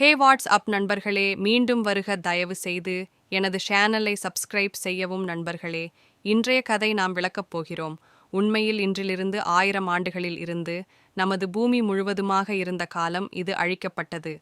ஹே what's up நண்பர்களே மீண்டும் வருக தயவு செய்து எனது சேனலை சப்ஸ்கிரைப் செய்யவும் நண்பர்களே. இன்றைய கதை நாம் விளக்கப் போகிறோம். உண்மையில் இன்றிலிருந்து ஆயிரம் ஆண்டுகளில் இருந்து நமது பூமி முழுவதுமாக இருந்த காலம் இது அழிக்கப்பட்டது.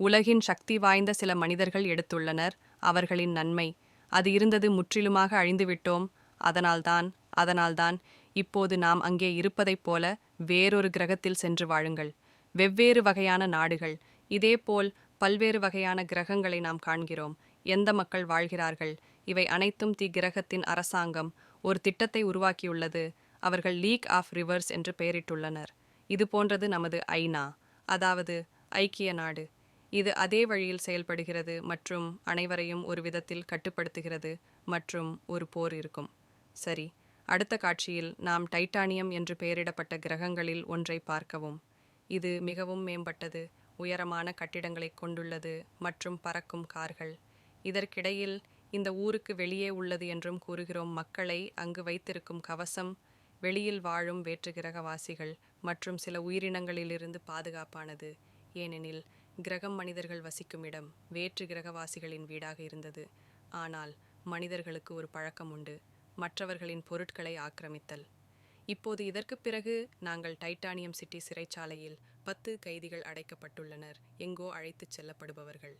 உலகின் சக்தி வாய்ந்த சில மனிதர்கள் எடுத்துள்ளனர் அவர்களின் நன்மை. அது இருந்தது முற்றிலுமாக அழிந்துவிட்டோம். அதனால்தான் அதனால்தான் இப்போது நாம் அங்கே இருப்பதைப் போல வேறொரு கிரகத்தில் சென்று வாழுங்கள். வெவ்வேறு வகையான நாடுகள். இதேபோல் பல்வேறு வகையான கிரகங்களை நாம் காண்கிறோம். எந்த மக்கள் வாழ்கிறார்கள்? இவை அனைத்தும் தி கிரகத்தின் அரசாங்கம். ஒரு திட்டத்தை உருவாக்கியுள்ளது. அவர்கள் லீக் ஆஃப் ரிவர்ஸ் என்று பெயரிட்டுள்ளனர். இது போன்றது நமது ஐநா. அதாவது ஐக்கிய நாடு. இது அதே வழியில் செயல்படுகிறது மற்றும் அனைவரையும் ஒரு விதத்தில் கட்டுப்படுத்துகிறது மற்றும் ஒரு போர் இருக்கும். சரி அடுத்த காட்சியில் நாம் டைட்டானியம் என்று பெயரிடப்பட்ட கிரகங்களில் ஒன்றை பார்க்கவும். இது மிகவும் மேம்பட்டது. உயரமான கட்டிடங்களை கொண்டுள்ளது மற்றும் பறக்கும் கார்கள். இதற்கிடையில் இந்த ஊருக்கு வெளியே உள்ளது என்றும் கூறுகிறோம். மக்களை அங்கு வைத்திருக்கும் கவசம் வெளியில் வாழும் வேற்று கிரகவாசிகள் மற்றும் சில உயிரினங்களிலிருந்து பாதுகாப்பானது. ஏனெனில் கிரகம் மனிதர்கள் வசிக்கும் இடம் வேற்று கிரகவாசிகளின் வீடாக இருந்தது. ஆனால் மனிதர்களுக்கு ஒரு பழக்கம் உண்டு மற்றவர்களின் பொருட்களை ஆக்கிரமித்தல். இப்போது இதற்குப் பிறகு நாங்கள் டைட்டானியம் சிட்டி சிறைச்சாலையில் பத்து கைதிகள் அடைக்கப்பட்டுள்ளனர். எங்கோ அழைத்துச் செல்லப்படுபவர்கள்.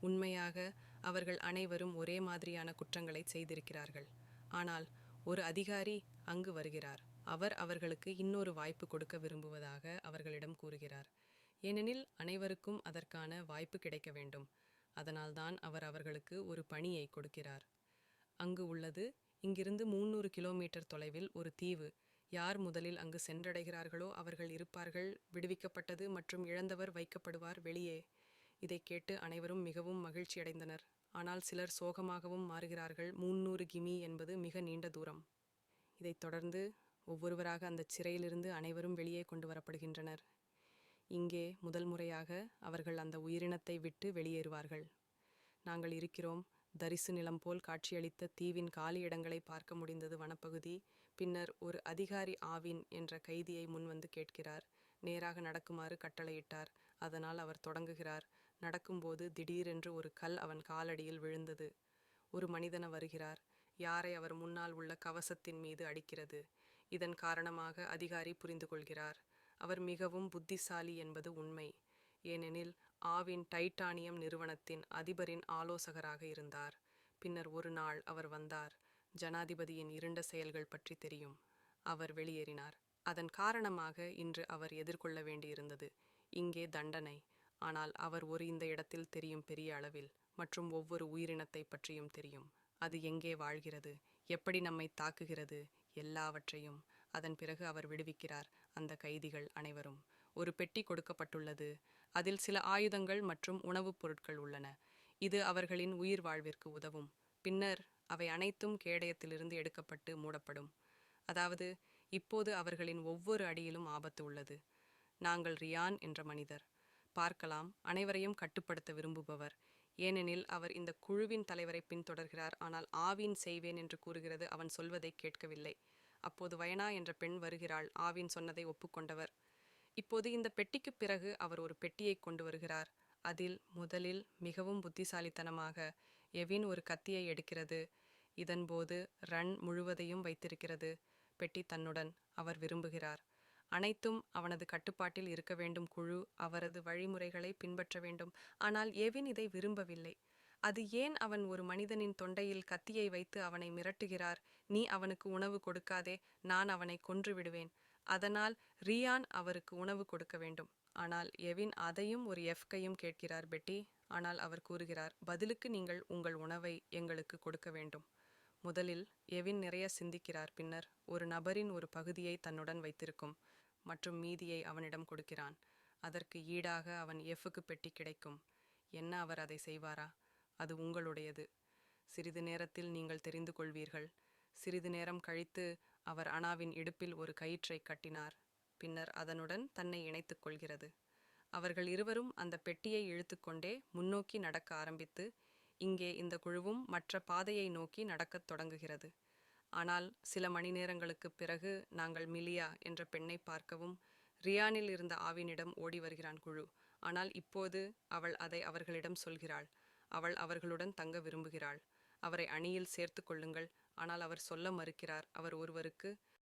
உண்மையாக அவர்கள் அனைவரும் ஒரே மாதிரியான குற்றங்களை செய்திருக்கிறார்கள். ஆனால் ஒரு அதிகாரி அங்கு வருகிறார். அவர் அவர்களுக்கு இன்னொரு வாய்ப்பு கொடுக்க விரும்புவதாக அவர்களிடம் கூறுகிறார். ஏனெனில் அனைவருக்கும் அதற்கான வாய்ப்பு கிடைக்க வேண்டும். அதனால்தான் அவர் அவர்களுக்கு ஒரு பணியை கொடுக்கிறார். அங்கு உள்ளது இங்கிருந்து முன்னூறு கிலோமீட்டர் தொலைவில் ஒரு தீவு. யார் முதலில் அங்கு சென்றடைகிறார்களோ அவர்கள் இருப்பார்கள். விடுவிக்கப்பட்டது மற்றும் இழந்தவர் வைக்கப்படுவார் வெளியே. இதை கேட்டு அனைவரும் மிகவும் மகிழ்ச்சியடைந்தனர். ஆனால் சிலர் சோகமாகவும் மாறுகிறார்கள். முன்னூறு கிமி என்பது மிக நீண்ட தூரம். இதைத் தொடர்ந்து ஒவ்வொருவராக அந்த சிறையிலிருந்து அனைவரும் வெளியே கொண்டு வரப்படுகின்றனர். இங்கே முதல் முறையாக அவர்கள் அந்த உயிரினத்தை விட்டு வெளியேறுவார்கள். நாங்கள் இருக்கிறோம். தரிசு நிலம் போல் காட்சியளித்த தீவின் காலி இடங்களை பார்க்க முடிந்தது வனப்பகுதி. பின்னர் ஒரு அதிகாரி ஆவின் என்ற கைதியை முன்வந்து கேட்கிறார். நேராக நடக்குமாறு கட்டளையிட்டார். அதனால் அவர் தொடங்குகிறார். நடக்கும்போது திடீரென்று ஒரு கல் அவன் காலடியில் விழுந்தது. ஒரு மனிதன வருகிறார். யாரை அவர் முன்னால் உள்ள கவசத்தின் மீது அடிக்கிறது? இதன் காரணமாக அதிகாரி புரிந்து கொள்கிறார் அவர் மிகவும் புத்திசாலி என்பது உண்மை. ஏனெனில் ஆவின் டைட்டானியம் நிறுவனத்தின் அதிபரின் ஆலோசகராக இருந்தார். பின்னர் ஒரு நாள் அவர் வந்தார். ஜனாதிபதியின் இருண்ட செயல்கள் பற்றி தெரியும். அவர் வெளியேறினார். அதன் காரணமாக இன்று அவர் எதிர்கொள்ள வேண்டியிருந்தது. இங்கே தண்டனை. ஆனால் அவர் ஒரு இந்த இடத்தில் தெரியும் பெரிய அளவில் மற்றும் ஒவ்வொரு உயிரினத்தை பற்றியும் தெரியும். அது எங்கே வாழ்கிறது? எப்படி நம்மை தாக்குகிறது? எல்லாவற்றையும். அதன் பிறகு அவர் விடுவிக்கிறார். அந்த கைதிகள் அனைவரும். ஒரு பெட்டி கொடுக்கப்பட்டுள்ளது. அதில் சில ஆயுதங்கள் மற்றும் உணவுப் பொருட்கள் உள்ளன. இது அவர்களின் உயிர் வாழ்விற்கு உதவும். பின்னர் அவை அனைத்தும் கேடயத்திலிருந்து எடுக்கப்பட்டு மூடப்படும். அதாவது இப்போது அவர்களின் ஒவ்வொரு அடியிலும் ஆபத்து உள்ளது. நாங்கள் ரியான் என்ற மனிதர். பார்க்கலாம் அனைவரையும் கட்டுப்படுத்த விரும்புபவர். ஏனெனில் அவர் இந்த குழுவின் தலைவரை பின்தொடர்கிறார். ஆனால் ஆவின் செய்வேன் என்று கூறுகிறது அவன் சொல்வதை கேட்கவில்லை. அப்போது வயனா என்ற பெண் வருகிறாள். ஆவின் சொன்னதை ஒப்புக்கொண்டவர். இப்போது இந்த பெட்டிக்குப் பிறகு அவர் ஒரு பெட்டியை கொண்டு வருகிறார். அதில் முதலில் மிகவும் புத்திசாலித்தனமாக எவின் ஒரு கத்தியை எடுக்கிறது. இதன்போது ரன் முழுவதையும் வைத்திருக்கிறது பெட்டி தன்னுடன் அவர் விரும்புகிறார். அனைத்தும் அவனது கட்டுப்பாட்டில் இருக்க வேண்டும். குழு அவரது வழிமுறைகளை பின்பற்ற வேண்டும். ஆனால் எவின் இதை விரும்பவில்லை. அது ஏன் அவன் ஒரு மனிதனின் தொண்டையில் கத்தியை வைத்து அவனை மிரட்டுகிறார்? நீ அவனுக்கு உணவு கொடுக்காதே. நான் அவனை கொன்று விடுவேன். அதனால் ரியான் அவருக்கு உணவு கொடுக்க வேண்டும். ஆனால் எவின் அதையும் ஒரு எஃப்கையும் கேட்கிறார் பெட்டி. ஆனால் அவர் கூறுகிறார் பதிலுக்கு நீங்கள் உங்கள் உணவை எங்களுக்கு கொடுக்க வேண்டும். முதலில் எவின் நிறைய சிந்திக்கிறார் பின்னர் ஒரு நபரின் ஒரு பகுதியை தன்னுடன் வைத்திருக்கும் மற்றும் மீதியை அவனிடம் கொடுக்கிறான். அதற்கு ஈடாக அவன் எஃப்க்கு பெட்டி கிடைக்கும். என்ன அவர் அதை செய்வாரா? அது உங்களுடையது. சிறிது நேரத்தில் நீங்கள் தெரிந்து கொள்வீர்கள். சிறிது நேரம் கழித்து அவர் அனாவின் இடுப்பில் ஒரு கயிற்றை கட்டினார். பின்னர் அதனுடன் தன்னை இணைத்துக் கொள்கிறது. அவர்கள் இருவரும் அந்த பெட்டியை இழுத்துக்கொண்டே முன்னோக்கி நடக்க ஆரம்பித்து இங்கே இந்த குழுவும் மற்ற பாதையை நோக்கி நடக்கத் தொடங்குகிறது. ஆனால் சில மணி நேரங்களுக்குப் பிறகு நாங்கள் மிலியா என்ற பெண்ணை பார்க்கவும் ரியானில் இருந்த ஆவினிடம் ஓடி வருகிறான் குழு. ஆனால் இப்போது அவள் அதை அவர்களிடம் சொல்கிறாள். அவள் அவர்களுடன் தங்க விரும்புகிறாள். அவரை அணியில் சேர்த்து கொள்ளுங்கள். ஆனால் அவர் சொல்ல மறுக்கிறார். அவர் ஒருவருக்கு